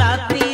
রাত্রি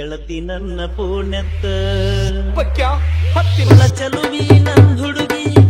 ಗೆಳತಿ ನನ್ನ ಪುಣ್ಯತ್ತ. ಚಲುವಿ ನನ್ನ ಹುಡುಗಿ.